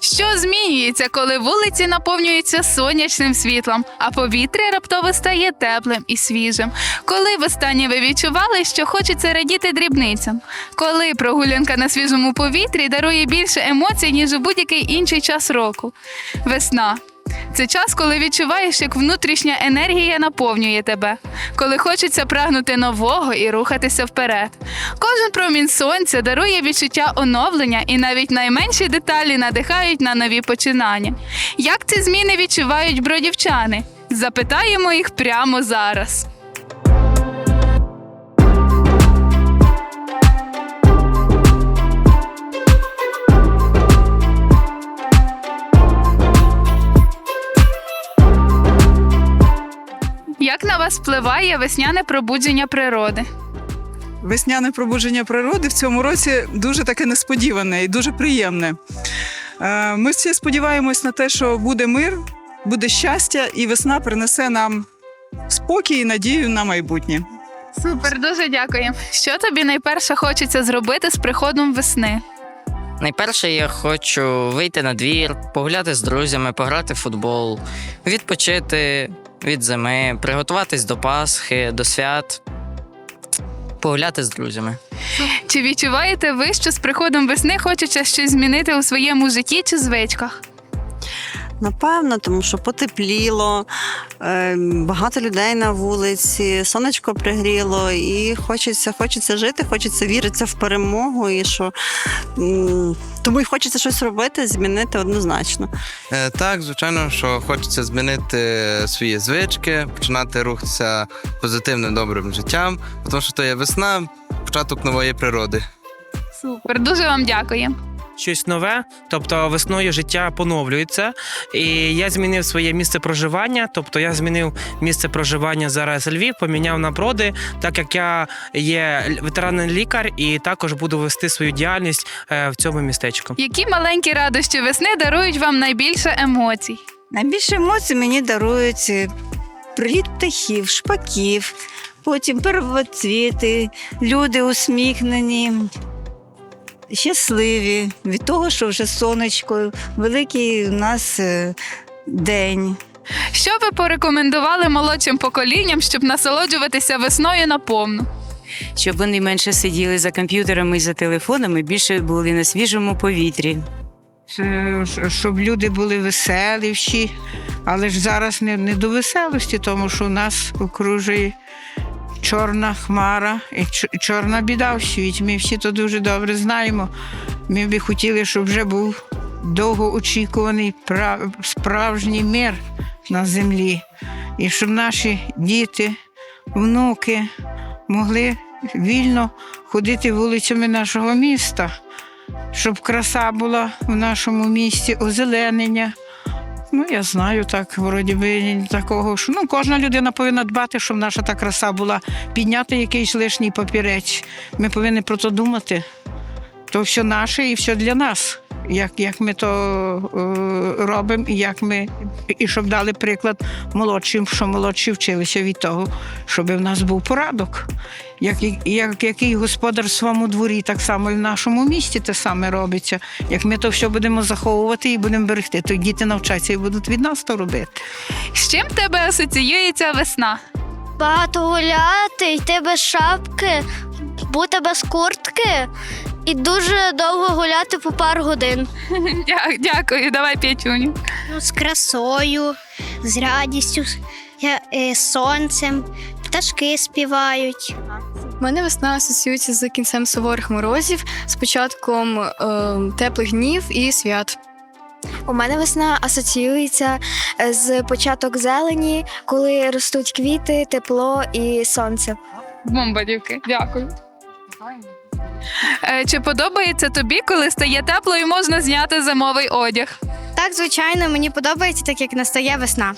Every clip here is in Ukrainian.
Що змінюється, коли вулиці наповнюються сонячним світлом, а повітря раптово стає теплим і свіжим? Коли востаннє ви відчували, що хочеться радіти дрібницям? Коли прогулянка на свіжому повітрі дарує більше емоцій, ніж у будь-який інший час року? Весна. Це час, коли відчуваєш, як внутрішня енергія наповнює тебе, коли хочеться прагнути нового і рухатися вперед. Кожен промінь сонця дарує відчуття оновлення, і навіть найменші деталі надихають на нові починання. Як ці зміни відчувають бродівчани? Запитаємо їх прямо зараз. Як на вас впливає весняне пробудження природи? Весняне пробудження природи в цьому році дуже таке несподіване і дуже приємне. Е, Ми всі сподіваємось на те, що буде мир, буде щастя, і весна принесе нам спокій і надію на майбутнє. Супер, дуже дякую. Що тобі найперше хочеться зробити з приходом весни? Найперше я хочу вийти на двір, погуляти з друзями, пограти в футбол, відпочити від зими, приготуватись до Пасхи, до свят, погуляти з друзями. Чи відчуваєте ви, що з приходом весни хочеться щось змінити у своєму житті чи звичках? Напевно, тому що потепліло, е, багато людей на вулиці, сонечко пригріло, і хочеться, хочеться жити, хочеться вірити в перемогу, і що тому й хочеться щось робити, змінити однозначно. Е, Так, звичайно, що хочеться змінити свої звички, починати рухатися позитивним добрим життям, тому що то є весна, початок нової природи. Супер, дуже вам дякую. Щось нове, тобто весною життя поновлюється. І я змінив своє місце проживання. Тобто я змінив місце проживання зараз Львів, поміняв на броди, так як я є ветеранний лікар і також буду вести свою діяльність е, в цьому містечку. Які маленькі радощі весни дарують вам найбільше емоцій? Найбільше емоцій мені дарують е, приліт птахів, шпаків, потім первоцвіти, люди усміхнені, щасливі від того, що вже сонечко, великий у нас е, день. Що ви порекомендували молодшим поколінням, щоб насолоджуватися весною наповну? щоб вони менше сиділи за комп'ютерами і за телефонами, більше були на свіжому повітрі. Щоб люди були веселіші, але ж зараз не, не до веселості, тому що в нас окружує чорна хмара і чорна біда в світі. Ми всі то дуже добре знаємо. Ми би хотіли, щоб вже був довгоочікуваний справжній мир на землі, і щоб наші діти, внуки могли вільно ходити вулицями нашого міста щоб краса була в нашому місті, озеленення. Ну, я знаю, так, вроді би, такого, що ну, кожна людина повинна дбати, щоб наша та краса була, підняти якийсь лишній папірець. Ми повинні про це думати. То все наше і все для нас. Як, як ми то е, робимо, і як ми, і щоб дали приклад молодшим, що молодші вчилися від того, щоб в нас був порадок. Як, як який господар в своєму дворі, так само і в нашому місті те саме робиться. Як ми то все будемо заховувати і будемо берегти, то діти навчаться і будуть від нас то робити. З чим тебе асоціюється весна? Багато гуляти, йти без шапки, бути без куртки і дуже довго гуляти по пару годин. Дя- Дякую, давай п'ятюню. Ну, з красою, з радістю, з е, сонцем, пташки співають. У мене весна асоціюється з кінцем суворих морозів, з початком е, теплих днів і свят. У мене весна асоціюється з початок зелені, коли ростуть квіти, тепло і сонце. Бомба, дівки, дякую. Е, Чи подобається тобі, коли стає тепло і можна зняти зимовий одяг? Так, звичайно, мені подобається, так як настає весна.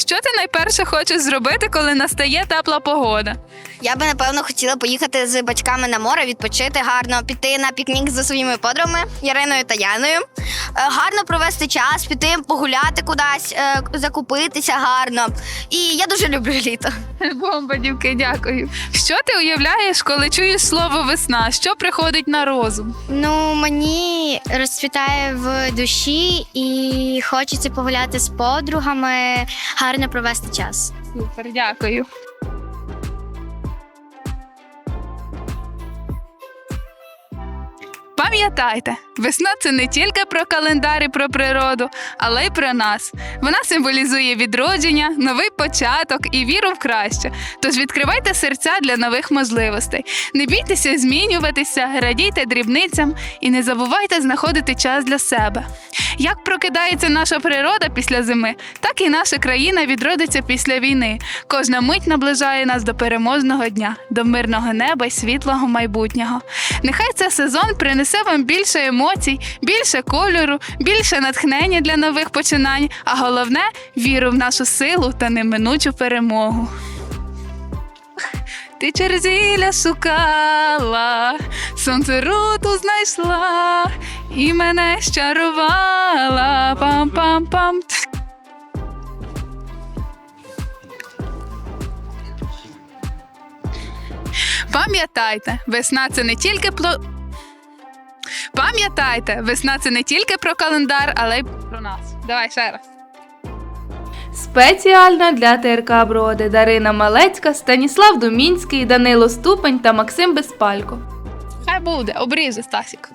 Що ти найперше хочеш зробити, коли настає тепла погода? Я би напевно хотіла поїхати з батьками на море, відпочити гарно, піти на пікнік зі своїми подругами Яриною та Яною. Е, Гарно провести час, піти погуляти кудись, е, закупитися гарно. І я дуже люблю літо. Бомба, дівки, дякую. Що ти уявляєш, коли чуєш слово весна? Що приходить на розум? Ну, мені розцвітає в душі і хочеться погуляти з подругами, гарно провести час. Супер, дякую. Пам'ятайте, весна це не тільки про календар і про природу, але й про нас. Вона символізує відродження, новий початок і віру в краще. Тож відкривайте серця для нових можливостей. Не бійтеся змінюватися, радійте дрібницям і не забувайте знаходити час для себе. Як прокидається наша природа після зими, так і наша країна відродиться після війни. Кожна мить наближає нас до переможного дня, до мирного неба й світлого майбутнього. Нехай цей сезон принесе вам більше емоцій, більше кольору, більше натхнення для нових починань, а головне віру в нашу силу та неминучу перемогу. Ти через зілля шукала, сонце руту знайшла і мене щарувала. Пам-пам-пам. Пам'ятайте, весна це не тільки пло. Пам'ятайте, весна це не тільки про календар, але й про нас. Давай ще раз. Спеціально для ТРК Броди Дарина Малецька, Станіслав Думінський, Данило Ступень та Максим Безпалько. Хай буде, обріже, Стасік.